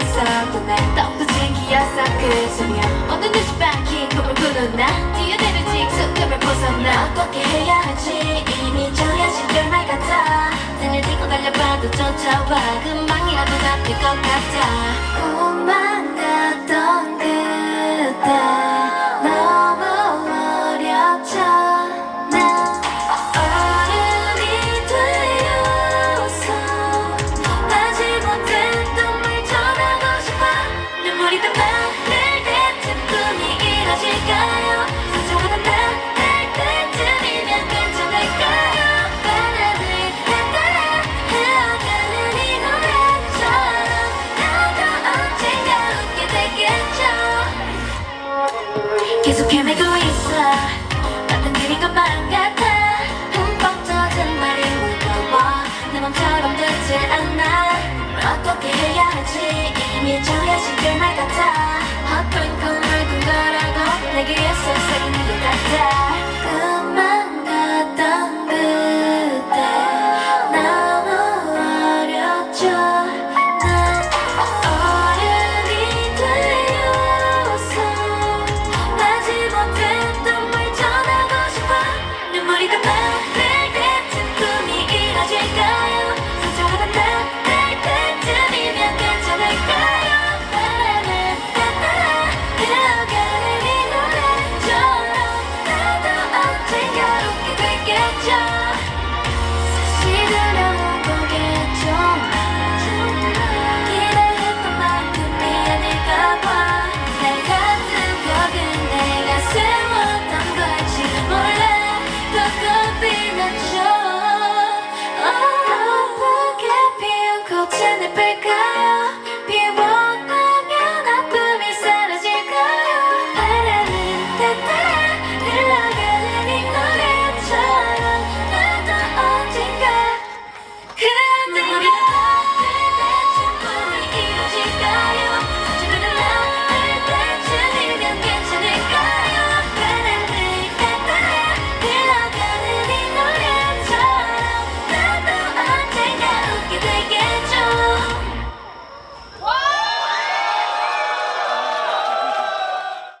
날 싸고 날 똑같이 기어서 그 소리야 어느 눈치 밝히 꿈을 꾸는 나. 뛰어내려 직속금을 벗어나. 어떻게 해야 할지 이미 정해진 결말 같아. 등을 들고 달려봐도 쫓아와. 금방이라도 잡힐 것 같아. 꿈만 같던 그 gotta be the